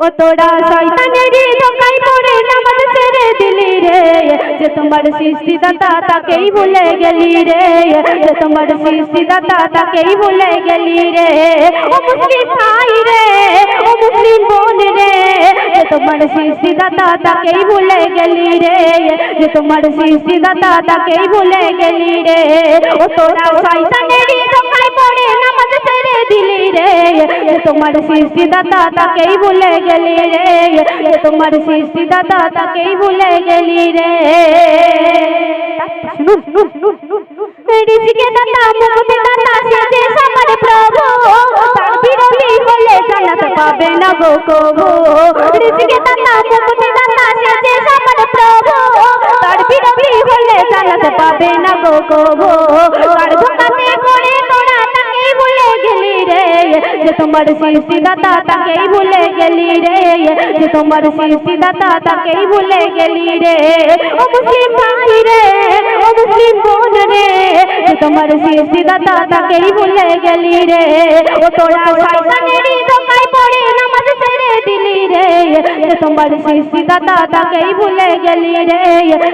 ও তোরা শয়তানেরই ধোকায় পড়ে নামাজ ছেড়ে দিলি রে যে তোমার সৃষ্টিদাতা তাকেই ভুলে গেলি রে যে তোমার সৃষ্টিদাতা তাকেই ভুলে গেলি রে ও মুসলিম ভাই রে ও মুসলিম বোন রে যে তোমার সৃষ্টিদাতা তাকেই ভুলে গেলি রে যে তোমার সৃষ্টিদাতা তাকেই ভুলে গেলি রে ও তোরা শয়তানেরই ধোকায় পড়ে নামাজ ছেড়ে দিলি রে। তোমার সৃষ্টিদাতা তাকেই ভুলে গেলি রে। তোমার সৃষ্টিদাতা তাকেই ভুলে গেলি রে। দাতা দাতা তার পাবে না গো কবু। দাতা দাতা তার পাবে না গো কবু। ধোকাতে যে তোমার সৃষ্টি দাতা তাকেই ভুলে গেলি রে। যে তোমার সৃষ্টি দাতা তাকেই ভুলে গেলি রে। ও মুসলিম ভাই রে, ও মুসলিম বোন রে। যে তোমার সৃষ্টি দাতা তাকেই ভুলে গেলি রে। ও তোরা শয়তানেরই ধোকায় পড়ে নামাজ ছেড়ে দিলি রে। যে তোমার সৃষ্টি দাতা তাকেই ভুলে গেলি রে।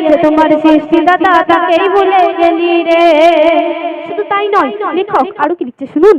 যে তোমার সৃষ্টি দাতা তাকেই ভুলে গেলি রে। শুধু তাই নয়, লেখক আরও কি লিখছে শুনুন।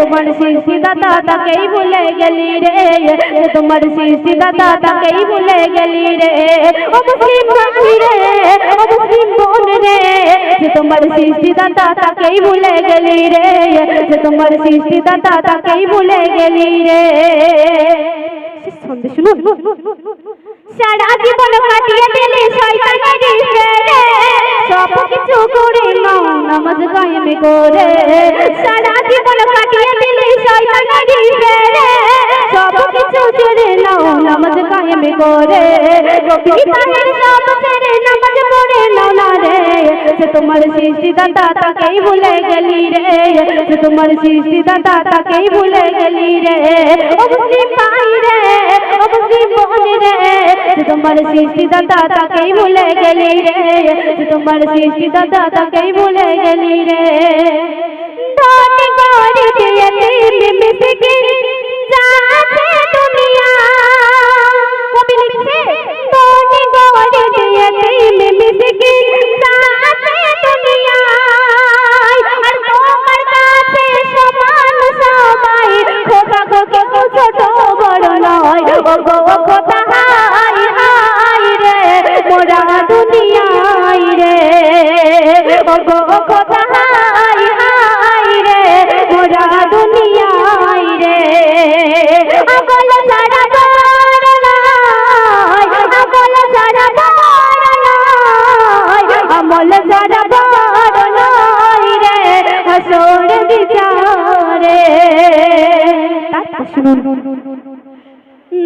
তোমার সৃষ্টি দাতা তাকেই ভুলে গেলি রে, যে তোমার সৃষ্টি দাতা তাকেই ভুলে গেলি রে। ও মুসলিম ভাই রে, ও মুসলিম বোন রে, যে তোমার সৃষ্টি দাতা তাকেই ভুলে গেলি রে, যে তোমার সৃষ্টি দাতা তাকেই ভুলে গেলি রে। সন্ধে শুনুন। সারা জীবন কাটিয়ে দিলি নামাজ কায়েম করে। সারা জীবন কাটিয়ে দিলি শয়তানেরই ফেরে সব কিছু ছেড়ে নাও, নামাজ কায়েম করে। গোপী সব ছেড়ে নামাজ পড়ে নাও না রে। যে তোমার সৃষ্টি দাতা তাকেই ভুলে গেলি রে। যে তোমার সৃষ্টি দাতা তাকেই ভুলে গেলি রে। ও মুসলিম ভাই রে, ও মুসলিম বোন রে। যে তোমার সৃষ্টি দাদা তাকেই ভুলে গেলি রে, যে তোমার সৃষ্টি দাদা তাকেই ভুলে গেলি রে। দুনিয়া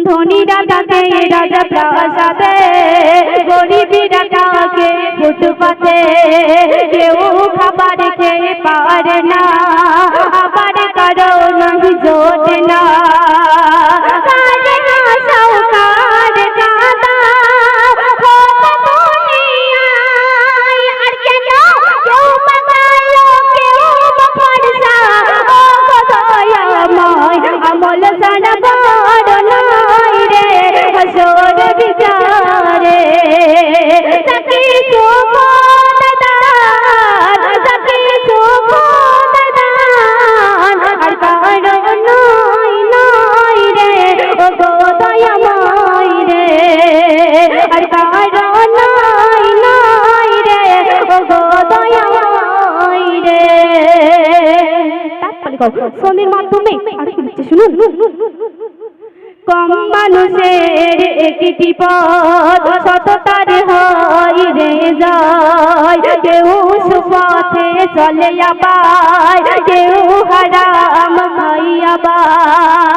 ধনীরা তাকে রাজা প্রাসাদে গরিবীরা তাকে ফুটপাতে। কেউ খাবার খেয়ে পারে না, আবার কারও নাহি জোটে না। সন্ধির মাধ্যমে আর কি লিখছে শুনুন। কম মানুষের একটি পথ, সততার হয় রে যায়। কেউ সুপথে চলে আবার, কেউ হারাম আবার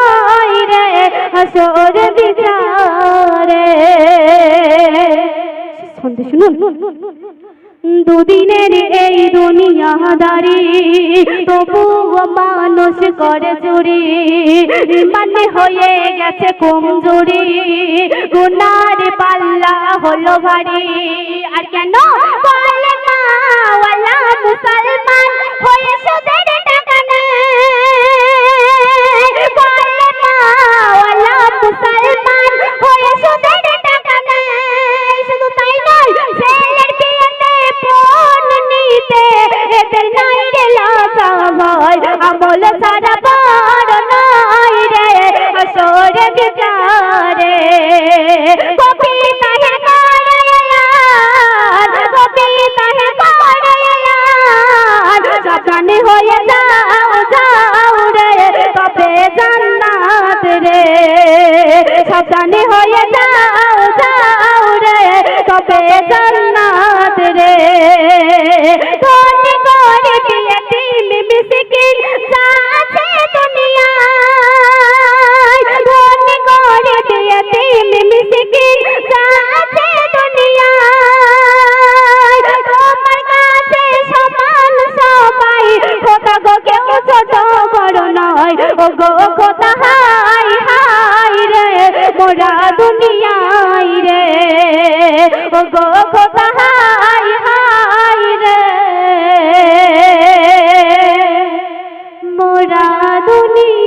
বিচারে। দুদিনের এই দুনিয়াদারি, তবুও মানুষ করে চুরি। মানে হয়ে গেছে কমজোরি। গুনার পাল্লা হলো ভারী। আর কেন? আমল সারা বড় নাই রে আসরে বিচারে। কবি তাহে করায়ান কবি সাবধানে হয়ে যাও দুনিয়ায় রে। ও গো খোদা হাই হাই রে। মোরা দুনিয়া